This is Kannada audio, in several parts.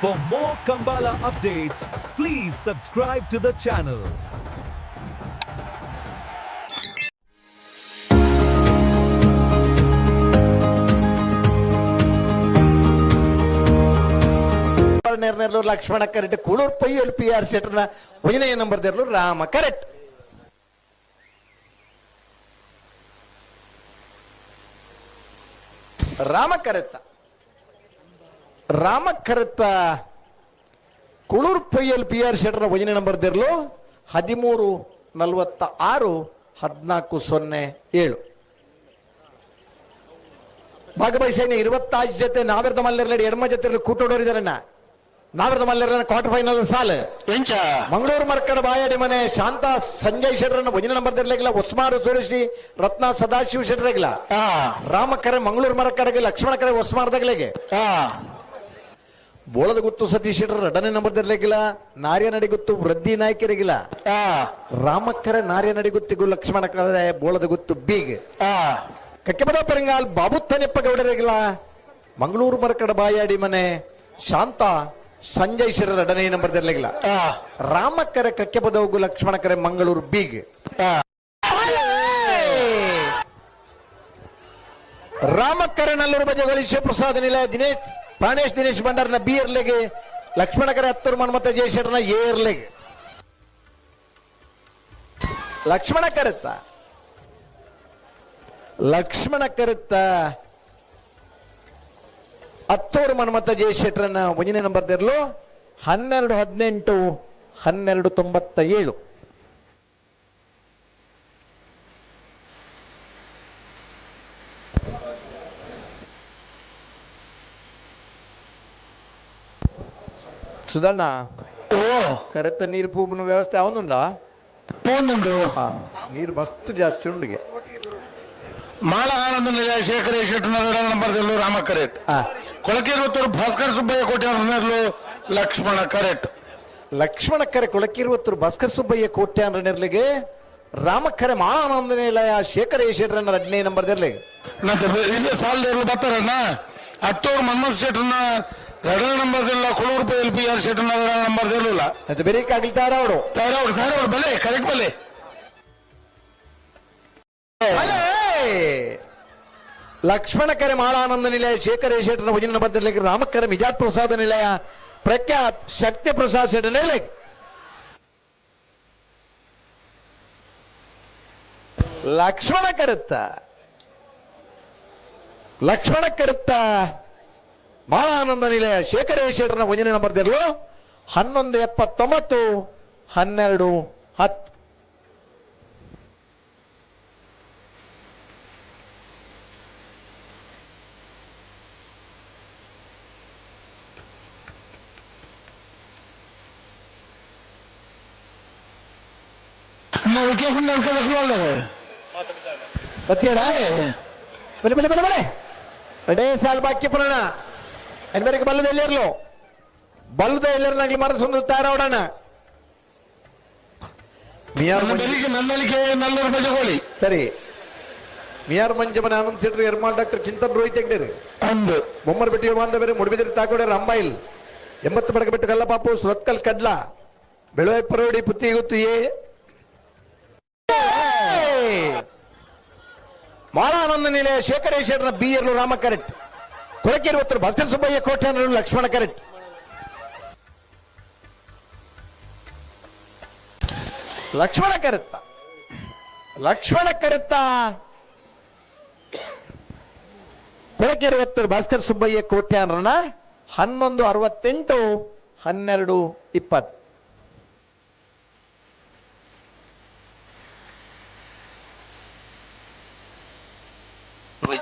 For more Kambala updates, please subscribe to the channel. ನೆರನೇರ್ಲು ಲಕ್ಷ್ಮಣ ಕರೆಕ್ಟ್ ಕುಳೂರ್ ಪೈಯಲ್ ಪಿ ಆರ್ ಶೆಟ್ರನ ಒಯ್ನೆಯ ನಂಬರ್ ದೇರ್ಲು ರಾಮ ಕರೆಕ್ಟ್ ರಾಮ ಕರೆತ್ತ ರಾಮಕರತ್ತ ಕುಳೂರ್ ಪೈಯಲ್ ಪಿ ಆರ್ ಶೆಟ್ಟರ ಭಜನೆ ನಂಬರ್ ದಿರ್ಲು ಹದಿಮೂರು ನಲವತ್ತ ಆರು ಹದಿನಾಲ್ಕು ಸೊನ್ನೆ ಏಳು. ಭಾಗವಹಿಸಿ ಇರುವತ್ತಾಜ್ ಜೊತೆ ನಾವಿರದ ಮಲ್ಲರ್ಲಡಿ ಎಡಮ ಜೊತೆ ಕೂಟೋಡೋರಿದಾರನ್ನ ನಾವಿರದ ಕ್ವಾರ್ಟರ್ ಫೈನಲ್ ಸಾಲ್. ಮಂಗಳೂರು ಮರ್ಕಡ ಬಾಯಡಿ ಮನೆ ಶಾಂತ ಸಂಜಯ್ ಶೆಟ್ರನ್ನ ಭಜನೆ ನಂಬರ್ ದಿರ್ಲಾಗಿಲ್ಲ ಉಸ್ಮಾರು ಸುರೇಶಿ ರತ್ನ ಸದಾಶಿವ ಶೆಟ್ರಾಗಿಲ್ಲ ರಾಮಕರೆ ಮಂಗಳೂರು ಮರಕಡೆಗೆ ಲಕ್ಷ್ಮಣ ಕರೆ ಒಸ್ಮಾರ್ದಾಗ್ಲೆಗೆ ಬೋಳದ ಗೊತ್ತು ಸತೀಶ್ ಶೆಟ್ಟರ್ ಎರಡನೇ ನಂಬರ್ ದಿರ್ಲಿಕ್ಕಿಲ್ಲ ನಾರ್ಯ ನಡಿಗುತ್ತು ವೃದ್ಧಿ ನಾಯಕರಿಗಿಲ್ಲ ರಾಮಕ್ಕರೆ ನಾರ್ಯ ನಡಿಗುತ್ತಿಗೂ ಲಕ್ಷ್ಮಣ ಕರೆ ಬೋಳದ ಗೊತ್ತು ಬೀಗ್. ಕಕ್ಕೆಪದ ಪೆರಂಗಾಲ್ ಬಾಬುತ್ತನೆಪ್ಪ ಗೌಡರಿಗಿಲ್ಲ. ಮಂಗಳೂರು ಮರಕಡ ಬಾಯಾಡಿ ಮನೆ. ಶಾಂತ ಸಂಜಯ್ ಶಿರ ರಡನೆ ನಂಬರ್ ರಾಮಕ್ಕರ ರಾಮಕ್ಕರೆ ಲಕ್ಷ್ಮಣ ಲಕ್ಷ್ಮಣಕರೆ ಮಂಗಳೂರು ಬೀಗ್. ಆ. ರಾಮಕ್ಕರೆ ನಲ್ಲೂರು ಬಜೆ ಶಿವಪ್ರಸಾದ್ ನಿಲಯ ದಿನೇಶ್. ಪ್ರಾಣೇಶ್ ದಿನೇಶ್ ಭಂಡಾರನ ಬಿ ಇರ್ಲೆಗೆ ಲಕ್ಷ್ಮಣಕರ ಹತ್ತೂರು ಮನ್ಮತ ಜಯಶೇಖರನ ಎ ಇರ್ಲೆಗೆ ಲಕ್ಷ್ಮಣ ಕರೆತ. ಲಕ್ಷ್ಮಣ ಕರೆತ. ಹತ್ತೂರು ಮನ್ಮತ ಜಯಶೇಖರನ ಒಂಜನೇ ನಂಬರ್ ಹನ್ನೆರಡು ಹದಿನೆಂಟು, ಹನ್ನೆರಡು ತೊಂಬತ್ತ ಏಳು ಓ ಕರೆತ್ತ ನೀರು ಪೂಪಿನ ವ್ಯವಸ್ಥೆ ಅವನುಂಡಾ ಪೋನುಂಡು ನೀರು ಮಸ್ತ್ ಜಾಸ್ತಿ ಉಂಡಿಗೆ ಮಾಳ ಆನಂದ ನಿಲಯ ಶೇಖರ ಶೆಟ್ಟನ ನಂಬರ್ ದಲ್ಲು ರಾಮ ಕರೆಟ್ ಕೊಳಕೇರುವತ್ತೂರು ಭಾಸ್ಕರ್ ಸುಬ್ಬಯ್ಯ ಕೋಟೆ ಅನ್ನರ್ಲು ಲಕ್ಷ್ಮಣ ಕರೆಟ್ ಲಕ್ಷ್ಮಣ ಕರೆ ಕೊಳಕಿರುವತ್ತರು ಭಾಸ್ಕರ್ ಸುಬ್ಬಯ್ಯ ಕೋಟ್ಯಾನ್ ರಾಮಕರೆ ರಾಮಕ್ಕರೆ ಮಾನಂದ ನಿಲಯ ಶೇಖರ ಯಶೇಟ್ರನ್ನ ಹದಿನೈದು ನಂಬರ್ ದರ್ಲಿ ನಂತರ ಇಲ್ಲ ಸಾಲದವ್ರು ಬರ್ತಾರಣ್ಣ ಹತ್ತೋರು ಮನ್ಮೋಹನ್ ಶೆಟ್ಟನ ಎರಡನೇ ನಂಬರ್ ದಿಲ್ಲ ಕುಳೂರು ಎಲ್ ಪಿ ಆರ್ ಶೆಟ್ಟನ ನಂಬರ್ ದಿಲ್ಲ ಅದು ಬೆರೀಕಾಗಿಲ್ತಾರ ಅವಳು ತಯಾರವ್ರು ತಯಾರವ್ರು ಬಲೆ ಕರೆಕ್ಟ್ ಬಲೆ ಲಕ್ಷ್ಮಣಕರೆ ಮಾಳಾನಂದ ನಿಲಯ ಶೇಖರ ಯಶೇಟ್ರನ ಭಜನ ನಂಬರ್ ದರ್ಲಿಗೆ ರಾಮಕ್ಕರೆ ಮಿಜಾತ್ ಪ್ರಸಾದ ನಿಲಯ ಪ್ರಖ್ಯಾತ್ ಶಕ್ತಿ ಪ್ರಸಾದ್ ಶೆಟ್ಟ ನೆರ್ಲಿಗೆ ಲಕ್ಷ್ಮಣ ಕರುತ್ತ. ಲಕ್ಷ್ಮಣ ಕರುತ್ತ. ಮಾಳಾನಂದ ನಿಲಯ ಶೇಖರ ಶೇಖರನ ಒಂದನೇ ನಂಬರ್ ಹನ್ನೊಂದು ಎಪ್ಪತ್ತೊಂಬತ್ತು ಹನ್ನೆರಡು ಹತ್ತು. ನೋಡ್ಕೊಳ್ಳೋದು ಬತ್ತಿಯಡ ಬಲೆ ಬಲೆ ಬಲೆ ಬಲೆ ಎರಡೇ ಸಾಲ್ ಬಾಕಿ ಪುರಾಣ. ಎನ್ಬರಿಗೆ ಬಲ್ಲದ ಎಲ್ಲಿರ್ಲು? ಬಲ್ಲದ ಎಲ್ಲಿರ್ನಾಗ್ಲಿ ಮನಸ್ಸೊಂದು ತಾರಾವಡಣ ಮಿಯಾರ್ ನಲ್ಲೂರು ಬಜಗೋಳಿ ಸರಿ. ಮಿಯಾರ್ ಮಂಜಮನ ಆನಂದ್ ಸಿಟ್ರಿ ಎರ್ಮಾಲ್ ಡಾಕ್ಟರ್ ಚಿಂತನ್ ರೋಹಿತ್ ಹೆಗ್ಡೇರಿ. ಅಂದು. ಬೊಮ್ಮರ್ ಬೆಟ್ಟಿ ಬಾಂಧವರೇ ಮುಡಿಬಿದಿರಿ ತಾಕೋಡೆ ರಂಬಾಯಿಲ್. ಎಂಬತ್ತು ಬಡಗ ಕಲ್ಲ ಕಲ್ಲಪಾಪು ಸುರತ್ಕಲ್ ಕಡ್ಲ. ಬೆಳವೆ ಪರೋಡಿ ಪುತ್ತಿಗುತ್ತು ಏ. ಮಾಳಾನಂದ ನಿಲಯ ಶೇಖರೇಶ್ವರನ ಬಿ ಎರ್ಲು ರಾಮ ಕರೆಕ್ಟ್ ಕೊಳಕಿರುವತ್ತರು ಭಾಸ್ಕರ್ ಸುಬ್ಬಯ್ಯ ಕೋಟೆ ಲಕ್ಷ್ಮಣ ಕರೆಟ್ ಲಕ್ಷ್ಮಣ ಕರೆತ್ತ. ಲಕ್ಷ್ಮಣ ಕರೆತ್ತ. ಕೊಳಕಿರುವತ್ತರು ಭಾಸ್ಕರ್ ಸುಬ್ಬಯ್ಯ ಕೋಟ್ಯಾನರನ್ನ ಹನ್ನೊಂದು ಅರವತ್ತೆಂಟು, ಹನ್ನೆರಡು, ಇಪ್ಪತ್ತು.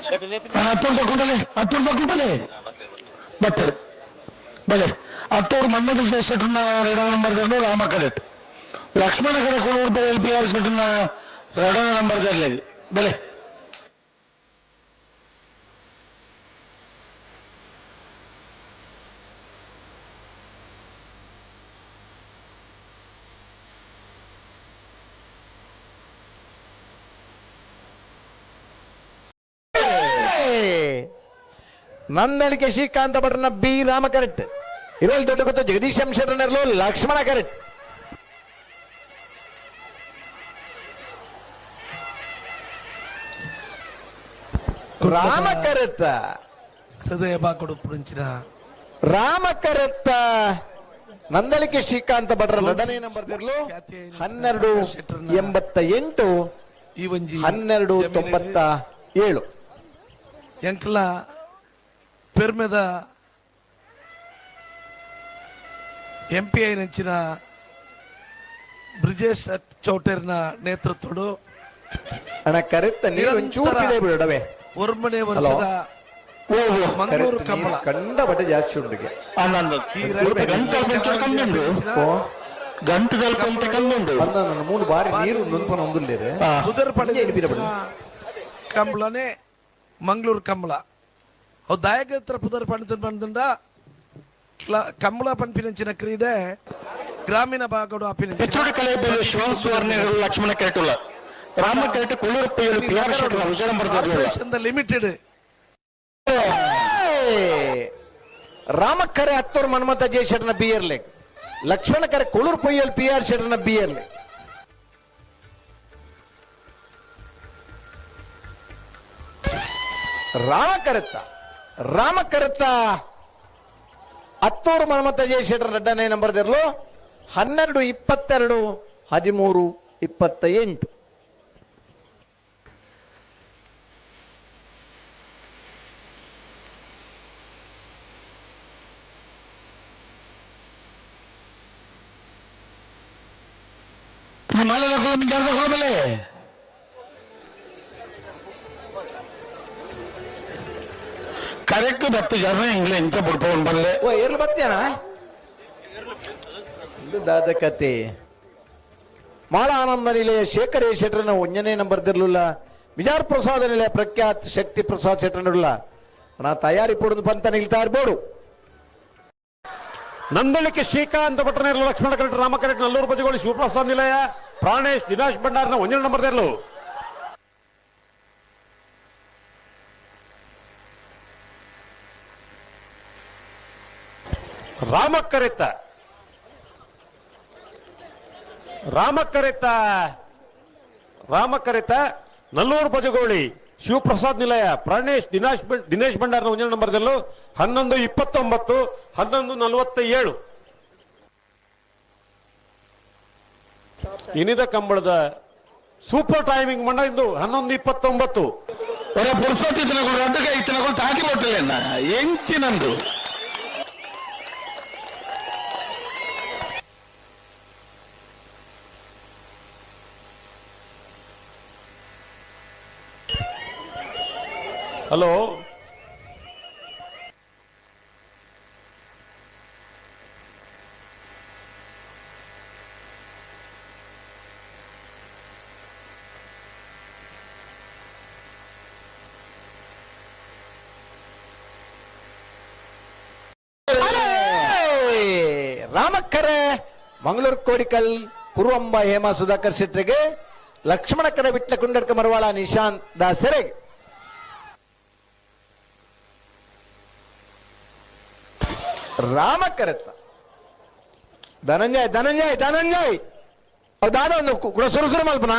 ಹತ್ತೂರು ತಗೊಂಡಲೆ ಹತ್ತೂರು ತಗೊಂಡಲೆ ಬರ್ತಾರೆ ಬಲೆ ಹತ್ತೂರು ಮನ್ಮಥ ಶೆಟ್ಟನ ಎರಡನೇ ನಂಬರ್ ದಲ್ಲಿ ರಾಮ ಕರೆಟ್ ಲಕ್ಷ್ಮಣ ಕಡೆ ಕೊಡೂರು ಎಲ್ ಪಿ ಆರ್ ಶೆಟ್ಟನ ಎರಡನೇ ನಂಬರ್ ದಲ್ಲಿ ಬೆಲೆ ನನ್ನಳಿಕೆ ಶ್ರೀಕಾಂತ ಭಟ್ರನ ಬಿ ರಾಮ ಕರೆಕ್ಟ್ ಇರುವಲ್ ದೊಡ್ಡ ಗೊತ್ತು ಜಗದೀಶ್ ಎಂ ಶೆಟ್ಟರ್ನರ್ಲು ಲಕ್ಷ್ಮಣ ಕರೆಕ್ಟ್ ರಾಮ ಕರೆತ್ತ ಹೃದಯ ಬಾಕೊಡು ಪುರಂಚಿನ ರಾಮ ಕರೆತ್ತ ನಂದಳಿಕೆ ಶ್ರೀಕಾಂತ ಭಟ್ರ ಎರಡನೇ ನಂಬರ್ ಹನ್ನೆರಡು ಎಂಬತ್ತ ಎಂಟು ಈ ಒಂಜಿ ಹನ್ನೆರಡು ತೊಂಬತ್ತ ಏಳು. ಎಂಕ್ಲ ಪೆರ್ಮೆದ ಎಂ ಪಿ ಐ ನಂಚಿನ ಬ್ರಿಜೇಶ್ ಚೌಟೇರ್ನ ನೇತೃತ್ವಡು ಅಣ್ಣ ಕರೆತ್ತ ನೀರು ಒಂಚೂರು ಇದೆ ಬಿಡವೆ ಒರ್ಮನೆ ವರ್ಷದ ಮಂಗಳೂರು ಕಮಲ ಕಂಡ ಬಟ್ಟೆ ಜಾಸ್ತಿ ಉಂಡಿಗೆ ಆನಂದ ಈ ಗಂಟು ಕೊಂಚ ಕಮ್ಮಿ ಉಂಡು ಗಂಟು ಕೊಂಚ ಕಮ್ಮಿ ಉಂಡು ಬಂದ ನನ್ನ ಮೂರು ಬಾರಿ ನೀರು ನುಂಪನ ಒಂದುಲ್ಲೇರೆ ಆ, ಬುಧರ್ ಪಡೆ ಹಿಂಗೆ ಎನಿಪಿರಬಾರ್ದು. ಕಂಬಳನೆ ಮಂಗಳೂರು ಕಂಬಳ ಅವು ದಾಯಕತ್ರ ಪುದರ್ ಪಂಡಿತ ಬಂದ ಕಂಬಳ ಪಂಪಿನಂಚಿನ ಕ್ರೀಡೆ ಗ್ರಾಮೀಣ ಭಾಗಡು ಅಪಿನ ಎತ್ತುಡು ಕಲೆ ಶಿವನ್ ಸುವರ್ಣ ಲಕ್ಷ್ಮಣ ಕೆರಟುಲ ರಾಮ ಕೆರಟು ಕುಳ್ಳೂರು ಪೇರು ಪಿ ಆರ್ ಶೆಟ್ಟಿ ವಿಜಯ ಬರ್ತಾರೆ ಲಿಮಿಟೆಡ್ ಕರೆ ಹತ್ತೂರು ಮನ್ಮತ ಜಯ ಶೆಟ್ಟರ್ನ ಬಿಯರ್ ಲೇಕ್ ಲಕ್ಷ್ಮಣ ಕರೆ ಕುಳೂರು ಪೊಯ್ಯಲ್ ಪಿ ಆರ್ ಶೆಟ್ಟರ್ನ ಬಿ ಎರ್ ರಾಮ ಕರೆತ್ತ ರಾಮ ಕರೆತ್ತ ಹತ್ತೂರು ಮನಮತ ಜಯಶೇಖರ್ ಶೆಟ್ಟರ್ ಎರಡನೇ ನಂಬರ್ ದಿರ್ಲು ಹನ್ನೆರಡು ಇಪ್ಪತ್ತೆರಡು, ಹದಿಮೂರು ಇಪ್ಪತ್ತ ಎಂಟು ಮಲೆ ಕೆಲಸ ಹೋಗಬಲೆ ಕರೆಕ್ಟ್ ಬತ್ತು ಜನ ಹಿಂಗ್ಲೆ ಇಂತ ಬಿಡ್ಕೊಂಡು ಬರ್ಲೆ ಓ, ಏರ್ಲು ಬರ್ತೀಯಣ ದಾದ ಕತೆ ಮಾಳ ಆನಂದ ನಿಲಯ ಶೇಖರ ಶೆಟ್ರನ ಒಂಜನೇ ನಂಬರ್ ತಿರ್ಲಿಲ್ಲ ವಿಜಾರ್ ಪ್ರಸಾದ ನಿಲಯ ಪ್ರಖ್ಯಾತ್ ಶಕ್ತಿ ಪ್ರಸಾದ್ ಶೆಟ್ರನಿಲ್ಲ ನಾ ತಯಾರಿ ಪಡೆದು ಬಂತ ನಿಲ್ತಾ ಇರ್ಬೋದು. ನಂದಳಿಕೆ ಶ್ರೀಕಾಂತ ಭಟ್ರನೇರ್ಲು ಲಕ್ಷ್ಮಣ ಕರೆಟ್ ರಾಮಕರೆಟ್ ನಲ್ಲೂರು ಬಜಗೋಳಿ ಶಿವಪ್ರಸಾದ್ ನಿಲಯ, ಪ್ರಾಣೇಶ್, ದಿನೇಶ್ ಭಂಡಾರ್ನ ಒಂದನೇ ಕರೆತ ರಾಮ ಕರೆತ ರಾಮ ಕರೆತ ನಲ್ಲೂರು ಬಜಗೋಳಿ ಶಿವಪ್ರಸಾದ್ ನಿಲಯ, ಪ್ರಾಣೇಶ್, ದಿನೇಶ್ ದಿನೇಶ್ ಭಂಡಾರ್ನ ಒಂದನೇ ನಂಬರ್ದಲ್ಲೂ ಹನ್ನೊಂದು ಇಪ್ಪತ್ತೊಂಬತ್ತು, ಹನ್ನೊಂದು ನಲವತ್ತ ಏಳು ಇನಿದ ಕಂಬಳದ ಸೂಪರ್ ಟೈಮಿಂಗ್ ಮಂಡ ಇದು, ಹನ್ನೊಂದು ಇಪ್ಪತ್ತೊಂಬತ್ತು. ಪುರುಷೋತ್ತಿ ತಿನ್ನಗಳು ಅದಕ್ಕೆ ಈ ತಿನ್ನಗಳು ತಾಕಿ ಕೊಟ್ಟಿಲ್ಲ ಎಂಚಿನಂದು. ಹಲೋ ರಾಮಕ್ಕರೆ ಮಂಗಳೂರು ಕೋಡಿಕಲ್ ಕುರುವಂಬ ಹೇಮಾ ಸುಧಾಕರ್ ಶೆಟ್ಟರಿಗೆ ಲಕ್ಷ್ಮಣಕರ ವಿಟ್ಲ ಕುಂಡಡ್ಕ ಮರವಾಳ ನಿಶಾಂತ್ ದಾಸರೆಗೆ ರಾಮಕರೆತ್ತ ಧನಂಜಯ್ ಧನಂಜಯ್ ಧನಂಜಯ್ ದಾದ ಒಂದು ಕೂಡ ಸುರು ಸುರು ಮಲ್ಪನಾ